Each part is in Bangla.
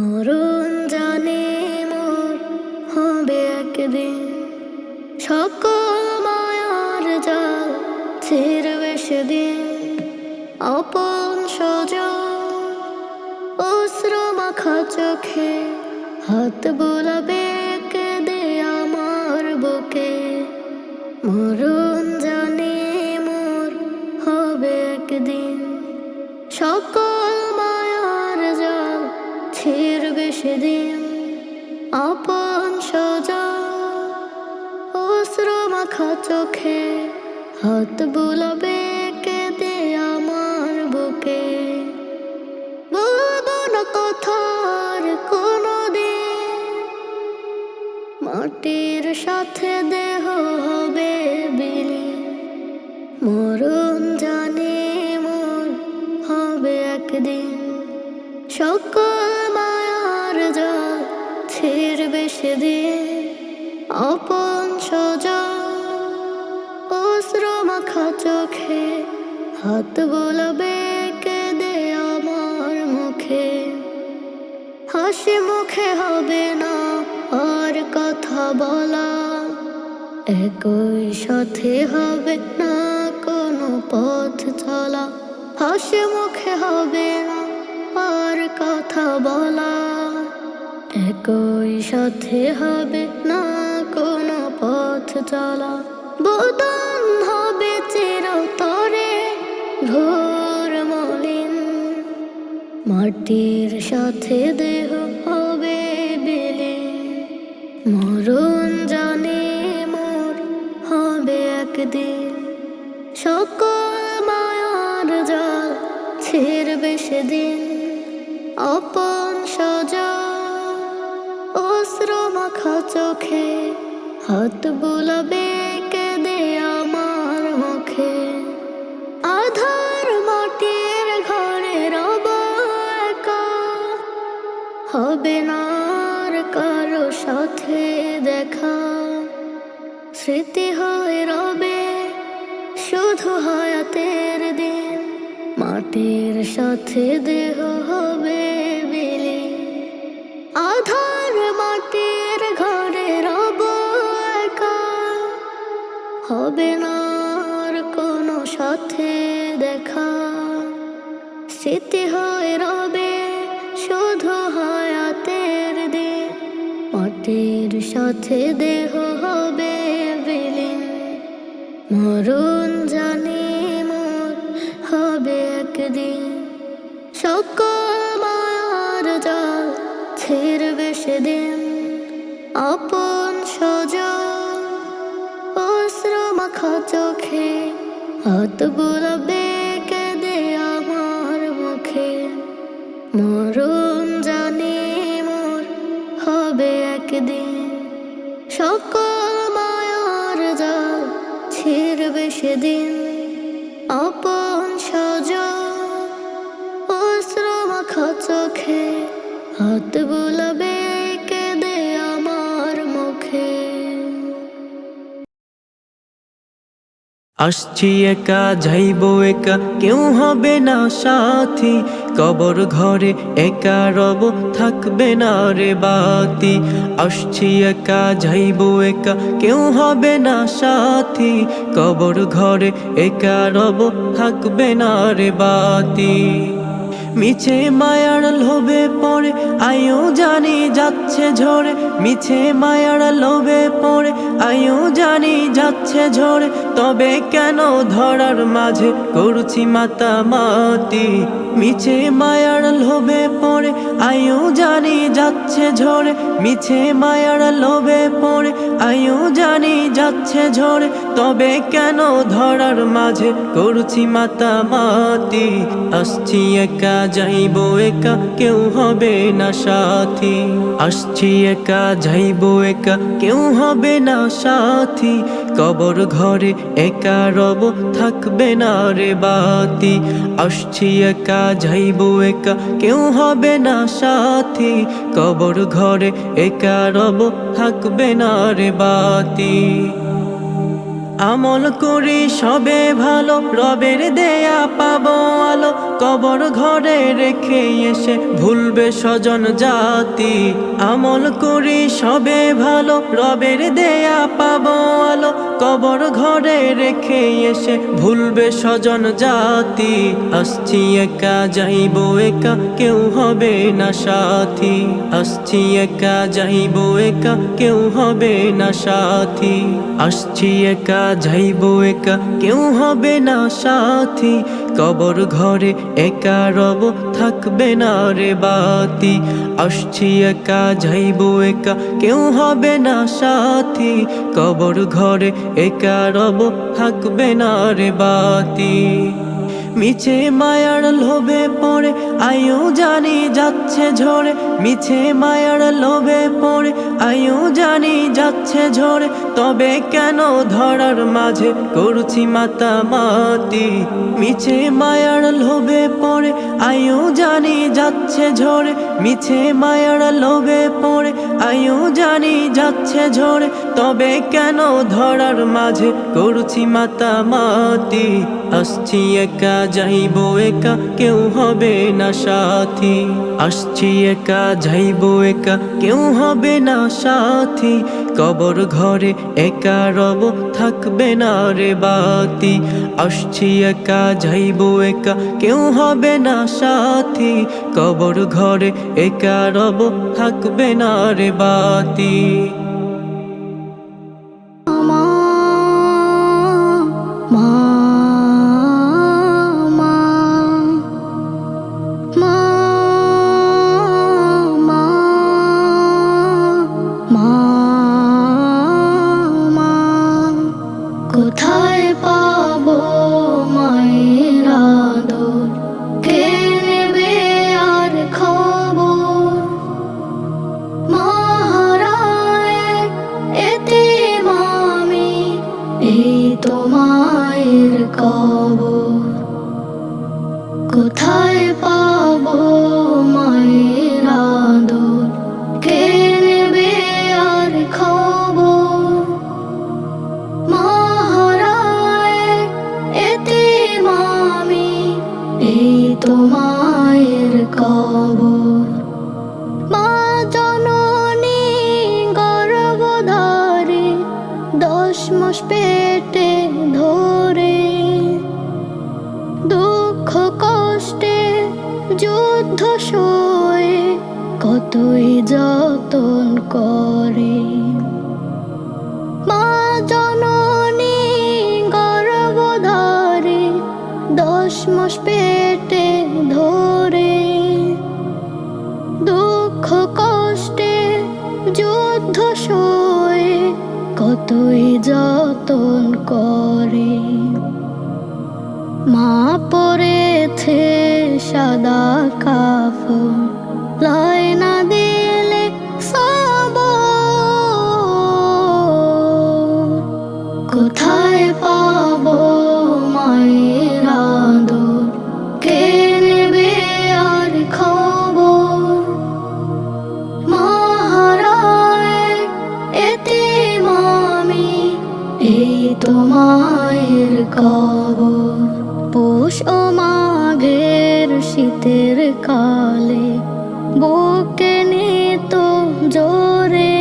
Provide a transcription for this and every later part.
মরণ জানে মোর হবে একদিন। সকল মায়ার জাল ছিড়বে সেদিন। অপন সোজা অশ্রু মাখা চোখে হাত বোলাবে কেঁদে আমার বুকে। মরণ জানে মোর হবে একদিন। সকল সেদিন আপন সোজা অশ্রু মাখা চোখে হাত বুলাবে কেঁদে আমার বুকে। বলব না কথার কোনো দিন, মাটির সাথে দেহ হবে বিলি। মরণ জানে মোর হবে একদিন, সকল ছিড়বে সেদিন অপন সোজা অশ্রু মাখা চোখে হাত বোলাবে কেঁদে আমার মুখে। হাসি মুখে হবে না আর কথা বলা, একই সাথে হবে না কোনো পথ চলা। হাসি মুখে হবে না আর কথা বলা। একই সাথে হবে না কোনো পথ চলা। বোতাম হবে চিরতরে ঘোর মলিন। মাটির সাথে দেহ হবে না আর কারও সাথে দেখা। স্মৃতি হয়ে রবে, শুধু হায়াতের দিন। মাটির সাথে দেহ হবে বিলি আধার মাটির ঘরে রব একা। হবে না আর কোনো সাথে দেখা। স্মৃতি হয়ে রবে, শুধু মাটির সাথে দেহ হবে বিলীন। মরণ জানি মোর হবে একদিন। সকল মায়ার জল ছিড়বে সেদিন। আপন সোজা অশ্রু মাখা চোখে হাত আসছি একা, যাইব একা, কেউ হবে না সাথী। কবর ঘরে একা রব, থাকবে না রে বাতি। আসছি একা, যাইব একা, কেউ হবে না সাথী। কবর ঘরে একা রব, থাকবে না রে বাতি। মিছে মায়ার লোভে পড়ে, আয়ো জানি যাচ্ছে ঝরে মিছে মায়ার লোভে পড়ে, আয়ো জানি যাচ্ছে ঝরে তবে কেন ধরার মাঝে করছি মাতা মাতি মিছে মায়ার লোভে পড়ে, আয়ো জানি যাচ্ছে ঝরে। মিছে মায়ার লোভে পড়ে, আয়ো জানি যাচ্ছে ঝরে। তবে কেন ধরার মাঝে করছি মাতা মাতি? আসছি একা, যাইব একা, কেউ হবে না সাথী। আসছি একা, যাইব একা, কেউ হবে না সাথী। কবর ঘরে একা রব থাকবে না রে বাতি। আসছি একা, যাইব একা, কেউ হবে না সাথী। কবর ঘরে একা রব থাকবে না রে বাতি। আমল করি সবে ভালো, রবের দেয়া পাবো আলো। কবর ঘরে রেখে এসে ভুলবে স্বজন জাতি। আমল করি সবে ভালো, রবের দেয়া পাবো আলো। কবর ঘরে রেখে এসে ভুলবে স্বজন জাতি। আসছি একা, যাইব একা, কেউ হবে না সাথী। আসছি একা, যাইব একা, কেউ হবে না সাথী। আসছি একা, যাইব একা, কেউ হবে না সাথী। কবর ঘরে একা রব, থাকবে না রে বাতি। আসছি একা যাইব একা কেউ হবে না সাথী। কবর ঘরে একা রব থাকবে না রে বাতি। মিছে মায়ার লোভে পড়ে, আয়ু জানি যাচ্ছে ঝরে। মিছে মায়ার লোভে পড়ে, আয়ু জানি যাচ্ছে ঝরে। তবে কেন ধরার মাঝে করছি মাতা মাতি? মিছে মায়ার লোভে পড়ে, আয়ু জানি যাচ্ছে ঝরে। মিছে মায়ার লোভে পড়ে, আয়ু জানি যাচ্ছে ঝরে। তবে কেন ধরার মাঝে করছি মাতা মাতি? আসছি একা, যাইব একা, কেউ হবে না সাথী। আসছি একা, যাইব একা, কেউ হবে না সাথী। কবর ঘরে একা রব, থাকবে না রে বাতি। আসছি একা, যাইব একা, কেউ হবে না সাথী। কবর ঘরে একা রব, থাকবে না রে বাতি। মায়ের কবর। মা জননী গর্ভধারে দশ মাস পেটে ধরে। দুঃখ কষ্টে যুদ্ধ সয়ে কতই যতন করে। মা জননী গর্ভধারে দশ মাস পেটে ধরে দুঃখ কষ্টে যুদ্ধ সয়ে কতই যতন করে। মা পড়েছে সাদা কাফন লয় জোরে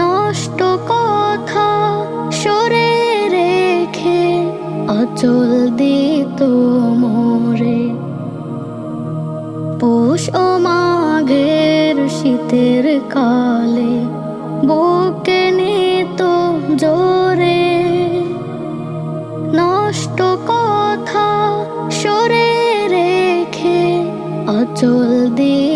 নষ্ট কথা সরে রেখে অচল দিত মোরে। পৌষ ও মাঘের শীতের কালে বুকে নিত জোরে নষ্ট কথা সরে রেখে অচল দিত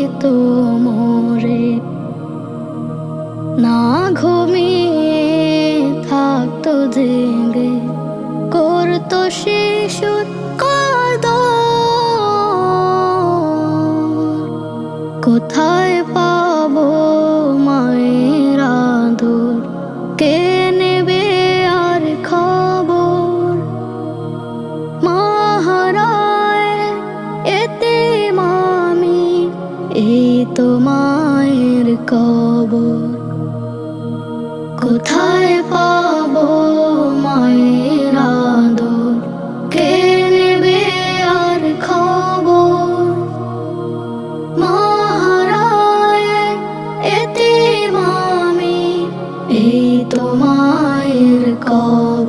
তোমায়ের কব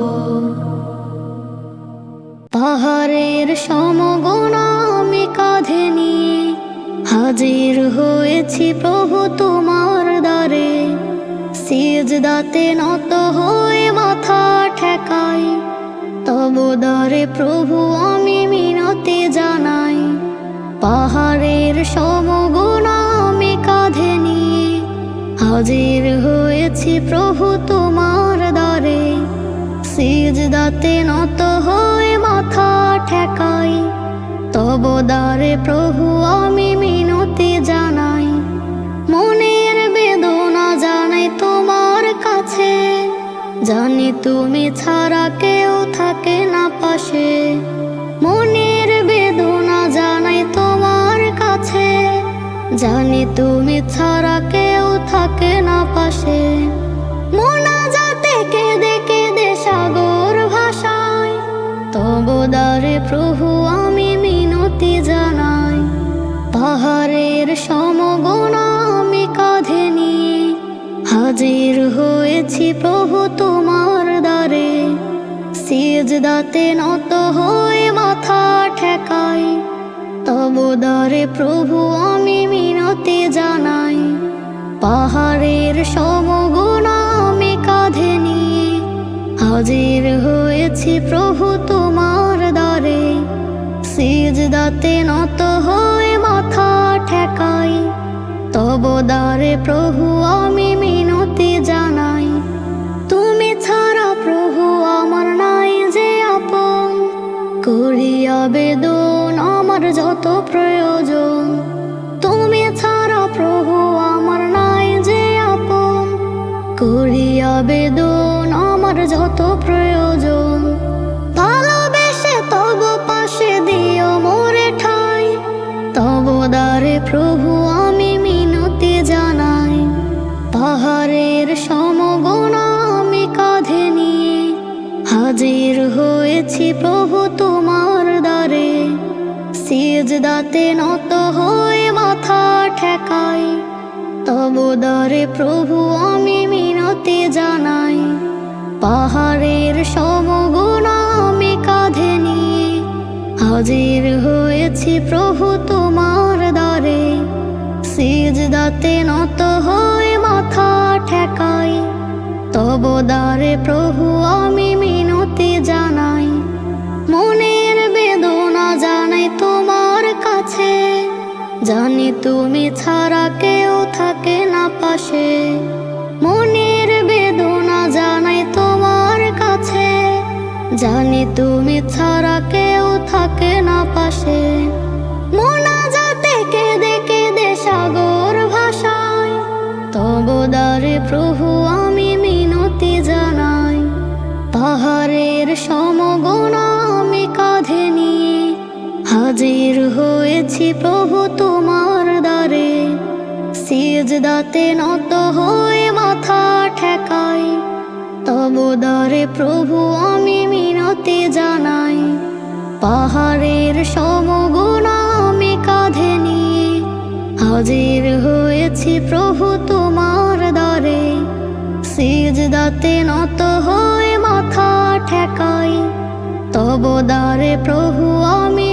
পাহাড়ের সমগণ আমি কাঁধে নিয়ে হাজির হয়েছি প্রভু তোমার দ্বারে। সিজদাতে নত হয়ে মাথা ঠেকাই, তব দ্বারে প্রভু আমি মিনতি জানাই। পাহাড়ের সমগুণ আমি কাঁধে নিয়ে হাজির হয়ে হয়েছি প্রভু তোমার দ্বারে। সিজদাতে নত হয়ে মাথা ঠেকাই। তব দ্বারে প্রভু আমি মিনতি জানাই। মনের বেদনা জানাই তোমার কাছে। জানি তুমি ছাড়া কেউ থাকে না পাশে। মনের বেদনা জানাই তোমার কাছে। জানি তুমি ছাড়া কেউ থাকে না পাশে। মোনা যাতে কেঁদে কেঁদে ভাষায়। তবদারে প্রভু, আমি মিনতি জানাই। পাহাড়ের সমগুণ আমি কাঁধে নিয়ে। হাজির হয়েছি প্রভু তোমার দ্বারে। সিজদাতে নত হয়ে মাথা ঠেকাই। তবদারে প্রভু, আমি মিনতি জানাই। পাহাড়ের সমগুণ আমি কাঁধে নিয়ে হাজির হয়েছি প্রভু তোমার দ্বারে। সিজদাতে নত হয়ে মাথা ঠেকাই, তব দ্বারে প্রভু আমি মিনতি জানাই। তুমি ছাড়া প্রভু আমার নাই যে আপন, করিয়া বেদন আমার যত প্রয়োজন করিয়া বেদন আমার যত প্রয়োজন। ভালোবেসে তব পাশে দিও মোরে ঠাই। তব দ্বারে প্রভু আমি মিনতি জানাই। পাহাড়ের সমগুণ আমি কাঁধে নিয়ে। হাজির হয়েছি প্রভু তোমার দ্বারে। সিজদাতে নত হয়ে মাথা ঠেকাই। তব দ্বারে প্রভু আমি মিনতি জানাই, পাহাড়ের সমগুণ আমি কাঁধে নিয়ে হাজির হয়েছি প্রভু তোমার দ্বারে। সিজদাতে নত হয়ে মাথা ঠেকাই, তব দ্বারে প্রভু আমি মিনতি জানাই। মনের বেদনা জানাই তোমার কাছে, জানি তুমি ছাড়া কেউ থাকে না পাশে। মনের জানাই তোমার কাছে। জানি তুমি ছাড়া কেউ থাকে না পাশে। মোনা যাতে কেঁদে কেঁদে সাগর ভাষায় তব দ্বারে প্রভু, আমি মিনতি জানাই। পাহাড়ের সমগুণ আমি কাঁধে নিয়ে। হাজির হয়েছি প্রভু তোমার দ্বারে। সিজদাতে নত হয়ে মাথা ঠেকাই। দ্বারে প্রভু, আমি মিনতি জানাই। পাহাড়ের সমগুণ আমি কাঁধে নিয়ে। হাজির হয়েছি প্রভু তোমার দ্বারে। সিজদাতে নত হয়ে মাথা ঠেকাই। তব দ্বারে প্রভু, আমি